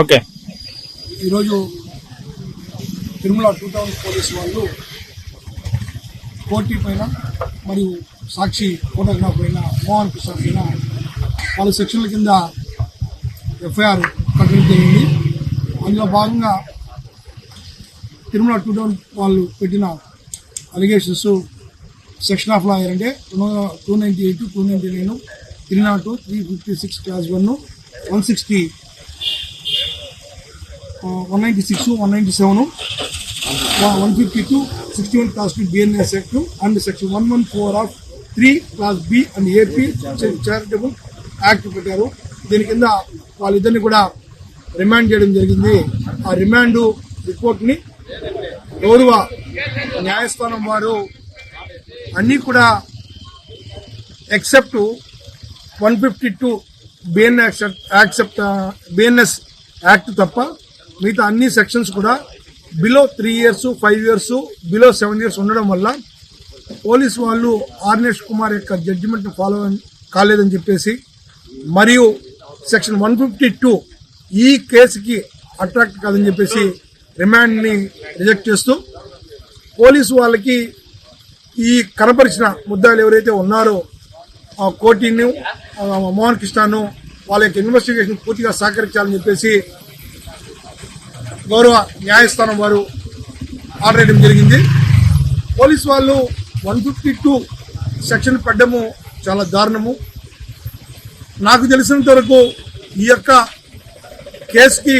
Okay. ఈరోజు Tirumala two town police వాళ్ళు పోటీ పైన మరియు సాక్షి ఫోటోగ్రాఫ్ పైన మోహన్ కృష్ణ పైన వాళ్ళ సెక్షన్ల కింద ఎఫ్ఐఆర్ కంప్లీట్ జరిగింది. అందులో భాగంగా తిరుమల టూ టౌన్ వాళ్ళు పెట్టిన అలిగేషన్స్ సెక్షన్ ఆఫ్ లా అంటే two ninety eight two ninety nine three not three fifty six clause one one sixty one ninety six one ninety seven one fifty two sixty one clause two BNS act and section one one four of three clause B and AP charitable act పెట్టారు. దీని కింద వాళ్ళిద్దరిని కూడా remand చేయడం జరిగింది. ఆ remand రిపోర్ట్ని గౌరవ న్యాయస్థానం వారు అన్నీ కూడా except one fifty two BNS accept BNS act తప్ప మిగతా అన్ని సెక్షన్స్ కూడా below three years five years below seven years ఉండడం వల్ల పోలీస్ వాళ్ళు ఆర్నేష్ కుమార్ యొక్క జడ్జిమెంట్ ఫాలో కాలేదని చెప్పేసి మరియు సెక్షన్ వన్ ఫిఫ్టీ టూ ఈ కేసుకి అట్రాక్ట్ కాదని చెప్పేసి రిమాండ్ని రిజెక్ట్ చేస్తూ పోలీసు వాళ్ళకి ఈ కనపరిచిన ముద్దాలు ఎవరైతే ఉన్నారో కోటిని మోహన్ కృష్ణను వాళ్ళ యొక్క ఇన్వెస్టిగేషన్ పూర్తిగా సహకరించాలని చెప్పేసి గౌరవ న్యాయస్థానం వారు ఆర్డర్ వేయడం జరిగింది. పోలీస్ వాళ్ళు వన్ ఫిఫ్టీ టూ సెక్షన్ పెట్టడము చాలా దారుణము. నాకు తెలిసినంత వరకు ఈ యొక్క కేసుకి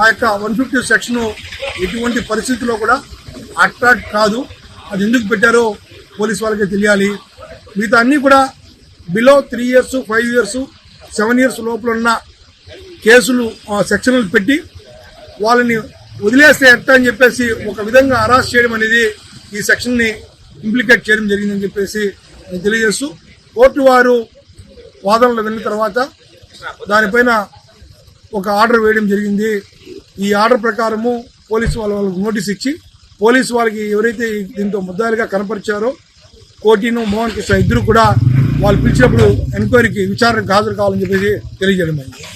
ఆ యొక్క వన్ ఫిఫ్టీ సెక్షన్ ఎటువంటి పరిస్థితుల్లో కూడా అట్రాక్ట్ కాదు. అది ఎందుకు పెట్టారో పోలీస్ వాళ్ళకి తెలియాలి. మిగతా అన్నీ కూడా below three years five years seven years లోపల ఉన్న కేసులు ఆ, సెక్షన్లు పెట్టి వాళ్ళని వదిలేస్తే ఎట్టా అని చెప్పేసి ఒక విధంగా అరెస్ట్ చేయడం అనేది ఈ సెక్షన్ని ఇంప్లికేట్ చేయడం జరిగిందని చెప్పేసి నేను తెలియజేస్తూ కోర్టు వారు వాదనలు విన్న తర్వాత దానిపైన ఒక ఆర్డర్ వేయడం జరిగింది. ఈ ఆర్డర్ ప్రకారము పోలీసు వాళ్ళ వాళ్ళకి నోటీస్ ఇచ్చి పోలీసు వాళ్ళకి ఎవరైతే దీంతో ముద్దాయిలుగా కనపరిచారో కోటిను మోహన్ కృష్ణ ఇద్దరు కూడా వాళ్ళు పిలిచినప్పుడు ఎంక్వైరీకి విచారణకు హాజరు కావాలని చెప్పేసి తెలియజేయడం అయింది